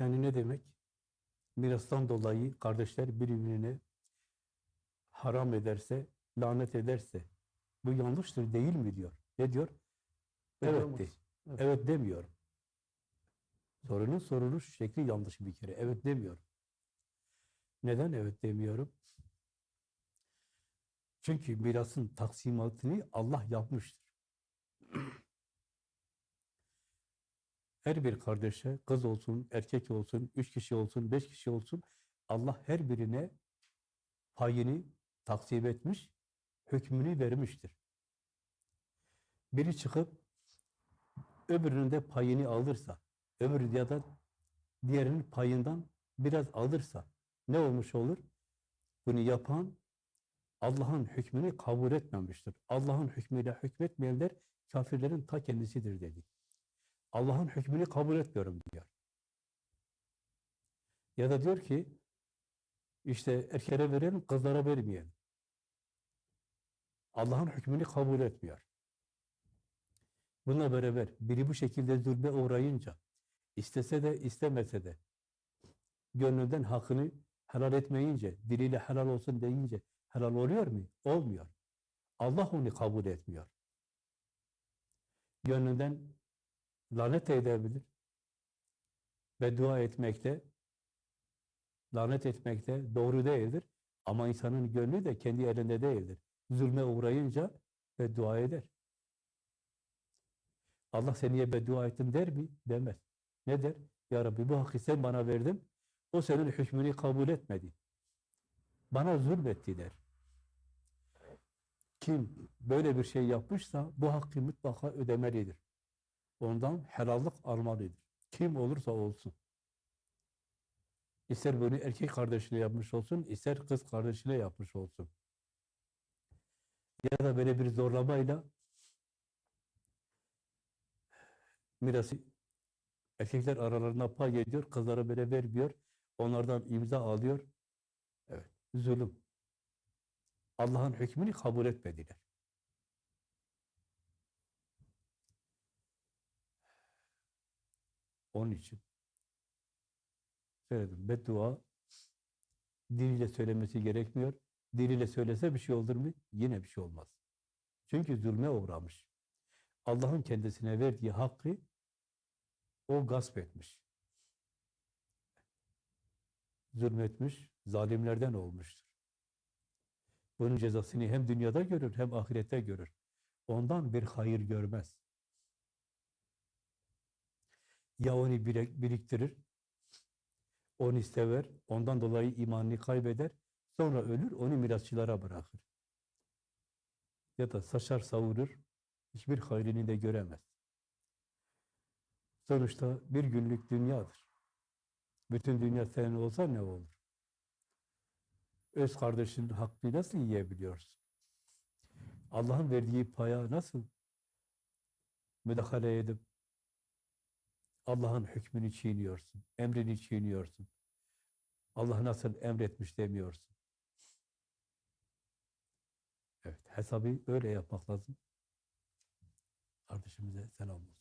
Yani ne demek? Mirastan dolayı kardeşler birbirine haram ederse, lanet ederse bu yanlıştır değil mi diyor. Ne diyor? Evet de. Olmaz. Evet. Evet demiyorum. Sorunun soruluş şekli yanlış bir kere. Evet demiyorum. Neden evet demiyorum? Çünkü mirasın taksimatını Allah yapmıştır. Her bir kardeşe, kız olsun, erkek olsun, üç kişi olsun, beş kişi olsun, Allah her birine payını taksim etmiş, hükmünü vermiştir. Biri çıkıp öbürünün de payını alırsa, öbürü ya da diğerinin payından biraz alırsa ne olmuş olur? Bunu yapan Allah'ın hükmünü kabul etmemiştir. Allah'ın hükmüyle hükmetmeyenler kafirlerin ta kendisidir dedi. Allah'ın hükmünü kabul etmiyorum diyor. Ya da diyor ki işte erkeğe verelim, kızlara vermeyelim. Allah'ın hükmünü kabul etmiyor. Bununla beraber biri bu şekilde zulme uğrayınca istese de istemese de gönlünden hakkını helal etmeyince, diliyle helal olsun deyince helal oluyor mu? Olmuyor. Allah onu kabul etmiyor. Gönlünden lanet edebilir. Beddua etmekte, lanet etmekte doğru değildir. Ama insanın gönlü de kendi elinde değildir. Zulme uğrayınca beddua eder. Allah seniye beddua ettim der mi? Demez. Ne der? Ya Rabbi bu hakkı sen bana verdin. O senin hükmünü kabul etmedi. Bana zulmetti der. Kim böyle bir şey yapmışsa bu hakkı mutlaka ödemelidir. Ondan helallik almalıdır. Kim olursa olsun. İster bunu erkek kardeşiyle yapmış olsun, ister kız kardeşiyle yapmış olsun. Ya da böyle bir zorlamayla mirası erkekler aralarına pay ediyor, kızlara böyle vermiyor, onlardan imza alıyor. Evet, zulüm. Allah'ın hükmünü kabul etmediler. Onun için söyledim. Beddua diliyle söylemesi gerekmiyor. Diliyle söylese bir şey olur mu? Yine bir şey olmaz. Çünkü zulme uğramış. Allah'ın kendisine verdiği hakkı o gasp etmiş. Zulmetmiş, zalimlerden olmuştur. Bunun cezasını hem dünyada görür hem ahirette görür. Ondan bir hayır görmez. Ya onu birek- biriktirir, onu sever, ondan dolayı imanını kaybeder, sonra ölür, onu mirasçılara bırakır. Ya da saçar savurur, hiçbir hayrını da göremez. Sonuçta bir günlük dünyadır. Bütün dünya senin olsa ne olur? Öz kardeşinin hakkını nasıl yiyebiliyorsun? Allah'ın verdiği paya nasıl müdahale edip Allah'ın hükmünü çiğniyorsun, emrini çiğniyorsun. Allah nasıl emretmiş demiyorsun. Evet, hesabı böyle yapmak lazım. Kardeşimize selam olsun.